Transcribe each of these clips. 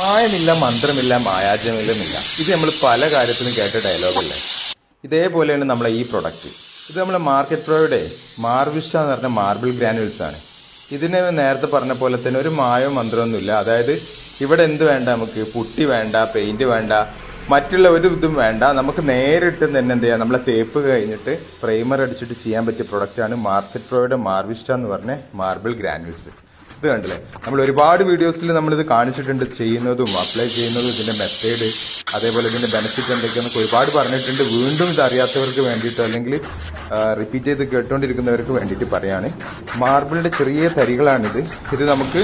മായമില്ല മന്ത്രമില്ല മായാജമില്ലമില്ല ഇത് നമ്മൾ പല കാര്യത്തിലും കേട്ട ഡയലോഗല്ലേ ഇതേപോലെയാണ് നമ്മളെ ഈ പ്രൊഡക്റ്റ് ഇത് നമ്മളെ മാർക്കറ്റ് പ്രോയുടെ മാർവിസ്റ്റ എന്ന് പറഞ്ഞ മാർബിൾ ഗ്രാനുവൽസ് ആണ്. ഇതിനെ നേരത്തെ പറഞ്ഞ പോലെ തന്നെ ഒരു മായോ മന്ത്രമൊന്നുമില്ല അതായത് ഇവിടെ എന്ത് വേണ്ട നമുക്ക്? പുട്ടി വേണ്ട പെയിന്റ് വേണ്ട മറ്റുള്ള ഒരു ഇതും വേണ്ട. നമുക്ക് നേരിട്ട് തന്നെ എന്ത് ചെയ്യാം? നമ്മളെ തേപ്പ് കഴിഞ്ഞിട്ട് പ്രൈമർ അടിച്ചിട്ട് ചെയ്യാൻ പറ്റിയ പ്രൊഡക്റ്റാണ് മാർക്കറ്റ് പ്രോയുടെ മാർവിസ്റ്റ എന്ന് പറഞ്ഞ മാർബിൾ ഗ്രാനുവൽസ് ഇത് കണ്ടില്ലേ? നമ്മൾ ഒരുപാട് വീഡിയോസിൽ നമ്മളിത് കാണിച്ചിട്ടുണ്ട് ചെയ്യുന്നതും അപ്ലൈ ചെയ്യുന്നതും ഇതിന്റെ മെത്തേഡ് അതേപോലെ ഇതിന്റെ ബെനിഫിറ്റ് എന്തൊക്കെയാണെന്നൊക്കെ ഒരുപാട് പറഞ്ഞിട്ടുണ്ട്. വീണ്ടും ഇത് അറിയാത്തവർക്ക് വേണ്ടിയിട്ട് അല്ലെങ്കിൽ റിപ്പീറ്റ് ചെയ്ത് കേട്ടുകൊണ്ടിരിക്കുന്നവർക്ക് വേണ്ടിയിട്ട് പറയാണ്. മാർബിളിന്റെ ചെറിയ തരികളാണിത്. ഇത് നമുക്ക്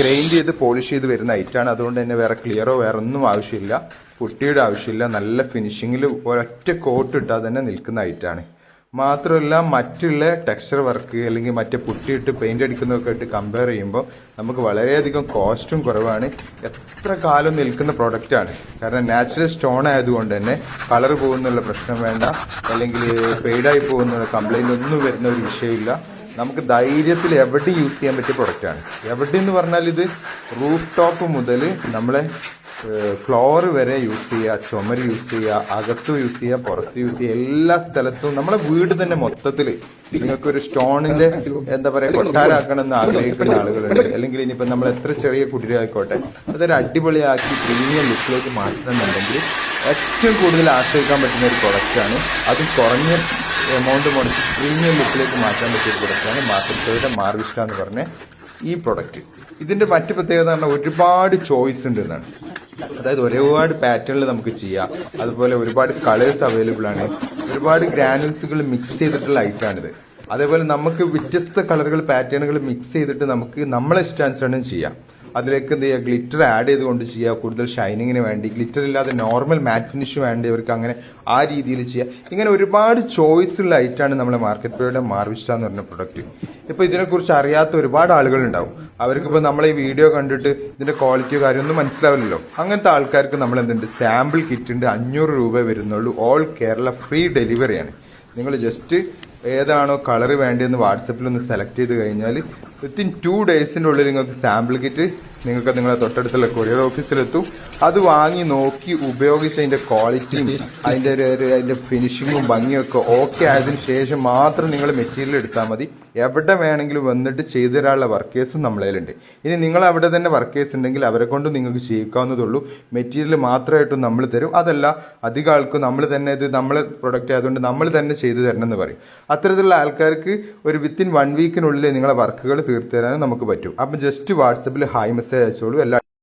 ഗ്രൈൻഡ് ചെയ്ത് പോളിഷ് ചെയ്ത് വരുന്ന ഐറ്റാണ് അതുകൊണ്ട് തന്നെ വേറെ ക്ലിയറോ വേറെ ഒന്നും ആവശ്യമില്ല. പുട്ടിയുടെ ആവശ്യമില്ല. നല്ല ഫിനിഷിങ്ങിൽ ഒരൊറ്റ കോട്ട് ഇട്ടാൽ തന്നെ നിൽക്കുന്ന ഐറ്റാണ് മാത്രമല്ല മറ്റുള്ള ടെക്സ്ചർ വർക്ക് അല്ലെങ്കിൽ മറ്റേ പുട്ടിയിട്ട് പെയിന്റ് അടിക്കുന്നതൊക്കെ ആയിട്ട് കമ്പയർ ചെയ്യുമ്പോൾ നമുക്ക് വളരെയധികം കോസ്റ്റും കുറവാണ്. എത്ര കാലം നിൽക്കുന്ന പ്രൊഡക്റ്റാണ് കാരണം നാച്ചുറൽ സ്റ്റോൺ ആയതുകൊണ്ട് തന്നെ കളർ പോകുന്നുള്ള പ്രശ്നം വേണ്ട. അല്ലെങ്കിൽ പെയ്ഡായി പോകുന്ന കംപ്ലൈന്റ് ഒന്നും വരുന്ന ഒരു വിഷയമില്ല. നമുക്ക് ധൈര്യത്തിൽ എവിടെ യൂസ് ചെയ്യാൻ പറ്റിയ പ്രൊഡക്റ്റാണ് എവിടെ എന്ന് പറഞ്ഞാൽ ഇത് റൂഫ് ടോപ്പ് മുതൽ നമ്മളെ ഫ്ലോർ വരെ യൂസ് ചെയ്യുക ചുമര് യൂസ് ചെയ്യുക അകത്ത് യൂസ് ചെയ്യുക പുറത്ത് യൂസ് ചെയ്യുക എല്ലാ സ്ഥലത്തും നമ്മുടെ വീട് തന്നെ മൊത്തത്തിൽ നിങ്ങൾക്ക് ഒരു സ്റ്റോണിന്റെ എന്താ പറയാ കൊട്ടാരാക്കണം എന്ന് ആഗ്രഹിക്കുന്ന ആളുകളുണ്ട്. അല്ലെങ്കിൽ ഇനിയിപ്പോ നമ്മൾ എത്ര ചെറിയ കുട്ടികളായിക്കോട്ടെ അതൊരു അടിപൊളിയാക്കി പ്രീമിയം ലുക്കിലേക്ക് മാറ്റണമെന്നുണ്ടെങ്കിൽ ഏറ്റവും കൂടുതൽ ആശ്രയിക്കാൻ പറ്റുന്ന ഒരു പ്രൊഡക്റ്റാണ് അതും കുറഞ്ഞ എമൗണ്ട് മുടക്കി പ്രീമിയം ലുക്കിലേക്ക് മാറ്റാൻ പറ്റിയ ഒരു പ്രൊഡക്റ്റാണ് മാർക്കറ്റോയുടെ മാർവിഷ്ട എന്ന് പറഞ്ഞ ഈ പ്രൊഡക്റ്റ് ഇതിന്റെ മറ്റു പ്രത്യേകത പറഞ്ഞാൽ ഒരുപാട് ചോയ്സ് ഉണ്ട് എന്നാണ്. അതായത് ഒരുപാട് പാറ്റേണിൽ നമുക്ക് ചെയ്യാം. അതുപോലെ ഒരുപാട് കളേഴ്സ് അവൈലബിൾ ആണ്. ഒരുപാട് ഗ്രാനുൽസുകൾ മിക്സ് ചെയ്തിട്ടുള്ള ഐറ്റാണിത് അതേപോലെ നമുക്ക് വ്യത്യസ്ത കളറുകൾ പാറ്റേണുകൾ മിക്സ് ചെയ്തിട്ട് നമുക്ക് നമ്മളെ ഇഷ്ടാനുസരണം ചെയ്യാം. അതിലേക്ക് എന്ത് ചെയ്യുക? ഗ്ലിറ്റർ ആഡ് ചെയ്തുകൊണ്ട് ചെയ്യുക. കൂടുതൽ ഷൈനിങ്ങിന് വേണ്ടി. ഗ്ലിറ്റർ ഇല്ലാതെ നോർമൽ മാറ്റ് ഫിനിഷ് വേണ്ടി അവർക്ക് അങ്ങനെ ആ രീതിയിൽ ചെയ്യുക. ഇങ്ങനെ ഒരുപാട് ചോയ്സ് ഉള്ള ഐറ്റാണ് നമ്മുടെ മാർക്കറ്റ് പ്രോയുടെ മാർവിസ്റ്റ എന്ന് പറഞ്ഞ പ്രൊഡക്റ്റ് ഇപ്പൊ ഇതിനെക്കുറിച്ച് അറിയാത്ത ഒരുപാട് ആളുകൾ ഉണ്ടാവും അവർക്ക് നമ്മൾ ഈ വീഡിയോ കണ്ടിട്ട് ഇതിന്റെ ക്വാളിറ്റിയോ കാര്യമൊന്നും മനസ്സിലാവില്ലല്ലോ. അങ്ങനത്തെ ആൾക്കാർക്ക് നമ്മൾ എന്തുണ്ട്? സാമ്പിൾ കിറ്റ് ഉണ്ട്. അഞ്ഞൂറ് രൂപ വരുന്നുള്ളൂ. ഓൾ കേരള ഫ്രീ ഡെലിവറിയാണ് നിങ്ങൾ ജസ്റ്റ് ഏതാണോ കളർ വേണ്ടതെന്ന് വാട്സപ്പിൽ ഒന്ന് സെലക്ട് ചെയ്ത് കഴിഞ്ഞാൽ വിത്തിൻ ടു ഡേയ്സിന്റെ ഉള്ളിൽ നിങ്ങൾക്ക് സാമ്പിൾ കിറ്റ് നിങ്ങൾക്ക് നിങ്ങളുടെ തൊട്ടടുത്തുള്ള കൊറിയർ ഓഫീസിലെത്തും അത് വാങ്ങി നോക്കി ഉപയോഗിച്ച് അതിന്റെ ക്വാളിറ്റിയും അതിന്റെ ഒരു- അതിന്റെ ഫിനിഷിങ്ങും ഭംഗിയും ഒക്കെ ഓക്കെ ആയതിനു ശേഷം മാത്രം നിങ്ങൾ മെറ്റീരിയൽ എടുത്താൽ മതി. എവിടെ വേണമെങ്കിലും വന്നിട്ട് ചെയ്തു തരാനുള്ള വർക്കേഴ്സും നമ്മളതിലുണ്ട് ഇനി നിങ്ങൾ അവിടെ തന്നെ വർക്കേഴ്സ് ഉണ്ടെങ്കിൽ അവരെ കൊണ്ട് നിങ്ങൾക്ക് ചെയ്യിക്കാവുന്നതുള്ളൂ മെറ്റീരിയൽ മാത്രമായിട്ടും നമ്മൾ തരും. അതല്ല അധികം ആൾക്കും നമ്മൾ തന്നെ ഇത് നമ്മളെ പ്രൊഡക്റ്റ് ആയതുകൊണ്ട് നമ്മൾ തന്നെ ചെയ്തു തരണം എന്ന് പറയും. അത്തരത്തിലുള്ള ആൾക്കാർക്ക് ഒരു വിത്തിൻ വൺ വീക്കിനുള്ളിൽ നിങ്ങളെ വർക്കുകൾ തീർത്തു തരാനും നമുക്ക് പറ്റും. അപ്പം ജസ്റ്റ് വാട്സപ്പിൽ ഹായ് മെസ്സേജ് അയച്ചോളൂ. എല്ലാ